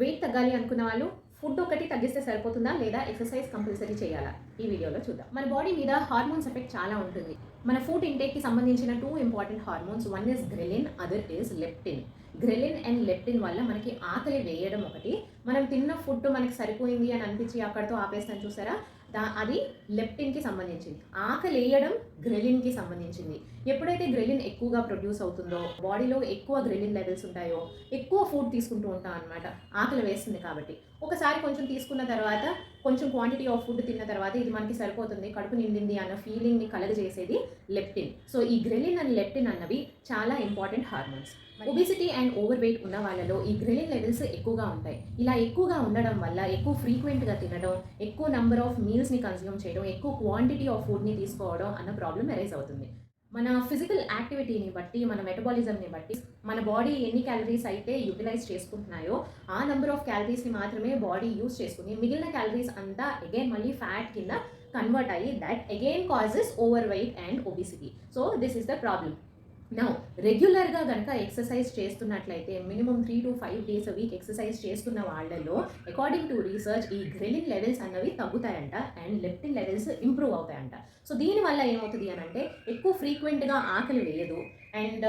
Wait తగ్గాలి అనుకున్న వాళ్ళు ఫుడ్ ఒకటి తగ్గిస్తే సరిపోతుందా లేదా ఎక్సర్సైజ్ కంపల్సరీ చేయాలా? ఈ వీడియోలో చూద్దాం. మన బాడీ మీద హార్మోన్స్ ఎఫెక్ట్ చాలా ఉంటుంది. మన ఫుడ్ ఇంటేక్కి సంబంధించిన two important hormones one is ghrelin other is leptin ghrelin and leptin వల్ల మనకి ఆకలి వేయడం ఒకటి మనం తిన్న ఫుడ్ మనకి సరిపోయింది అని అనిపించి అక్కడితో ఆపేస్తాను చూసారా? దా అది లెప్టిన్కి సంబంధించింది. ఆకలి వేయడం గ్రెలిన్కి సంబంధించింది. ఎప్పుడైతే గ్రెలిన్ ఎక్కువగా ప్రొడ్యూస్ అవుతుందో బాడీలో ఎక్కువ గ్రెలిన్ లెవెల్స్ ఉంటాయో ఎక్కువ ఫుడ్ తీసుకుంటూ ఉంటాం అనమాట ఆకలి వేస్తుంది కాబట్టి. ఒకసారి కొంచెం తీసుకున్న తర్వాత కొంచెం క్వాంటిటీ ఆఫ్ ఫుడ్ తిన్న తర్వాత ఇది మనకి సరిపోతుంది కడుపు నిండింది అన్న ఫీలింగ్ని కలగజేసేది లెప్టిన్ సో ఈ గ్రెలిన్ అండ్ లెప్టిన్ అన్నవి చాలా important hormones obesity and overweight ఉన్న వాళ్ళలో ఈ గ్రెలిన్ లెవెల్స్ ఎక్కువగా ఉంటాయి. ఇలా ఎక్కువగా ఉండడం వల్ల ఎక్కువ ఫ్రీక్వెంట్గా తినడం ఎక్కువ నెంబర్ ఆఫ్ మీల్స్ని కన్జ్యూమ్ చేయడం ఎక్కువ క్వాంటిటీ ఆఫ్ ఫుడ్ని తీసుకోవడం అన్న ప్రాబ్లం అరైజ్ అవుతుంది. మన ఫిజికల్ యాక్టివిటీని బట్టి మన మెటబాలిజంని బట్టి మన బాడీ ఎన్ని క్యాలరీస్ అయితే యూటిలైజ్ చేసుకుంటున్నాయో ఆ నెంబర్ ఆఫ్ క్యాలరీస్ని మాత్రమే బాడీ యూస్ చేసుకుని మిగిలిన క్యాలరీస్ అంతా అగైన్ మళ్ళీ ఫ్యాట్ కింద కన్వర్ట్ అయ్యి that again causes overweight and obesity so this is the problem నా రెగ్యులర్గా కనుక ఎక్సర్సైజ్ చేస్తున్నట్లయితే minimum three to five days week exercise చేస్తున్న వాళ్ళలో అకార్డింగ్ టు రీసెర్చ్ ఈ గ్రెలిన్ లెవెల్స్ అన్నవి తగ్గుతాయంట అండ్ లెప్టిన్ లెవెల్స్ ఇంప్రూవ్ అవుతాయంట. సో దీనివల్ల ఏమవుతుంది అని అంటే ఎక్కువ ఫ్రీక్వెంట్గా ఆకలి వేయదు అండ్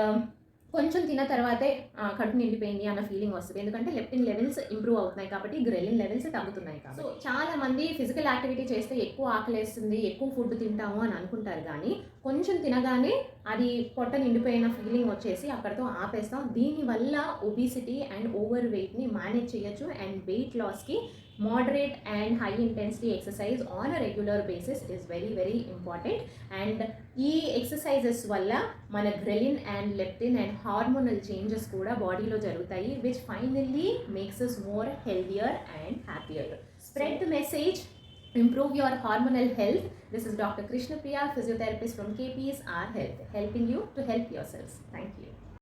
కొంచెం తిన్న తర్వాతే కడుపు నిండిపోయింది అన్న ఫీలింగ్ వస్తుంది. ఎందుకంటే లెప్టిన్ లెవెల్స్ ఇంప్రూవ్ అవుతున్నాయి కాబట్టి గ్రెలిన్ లెవెల్స్ తగ్గుతున్నాయి కాబట్టి. సో చాలా మంది ఫిజికల్ యాక్టివిటీ చేస్తే ఎక్కువ ఆకలేస్తుంది ఎక్కువ ఫుడ్ తింటాము అని అనుకుంటారు కానీ కొంచెం తినగానే అది పొట్ట నిండిపోయిన ఫీలింగ్ వచ్చేసి అక్కడితో ఆపేస్తాం. దీనివల్ల ఒబిసిటీ అండ్ ఓవర్ వెయిట్ని మేనేజ్ చేయొచ్చు అండ్ వెయిట్ లాస్కి moderate and high intensity exercise on a regular basis is very very important and ఈ ఎక్సర్సైజెస్ వల్ల మన ghrelin and leptin and hormonal changes కూడా బాడీలో జరుగుతాయి which finally makes us more healthier and happier spread the message improve your hormonal health. This is Dr. Krishna Priya, physiotherapist from KPSR Health, helping you to help yourselves. Thank you.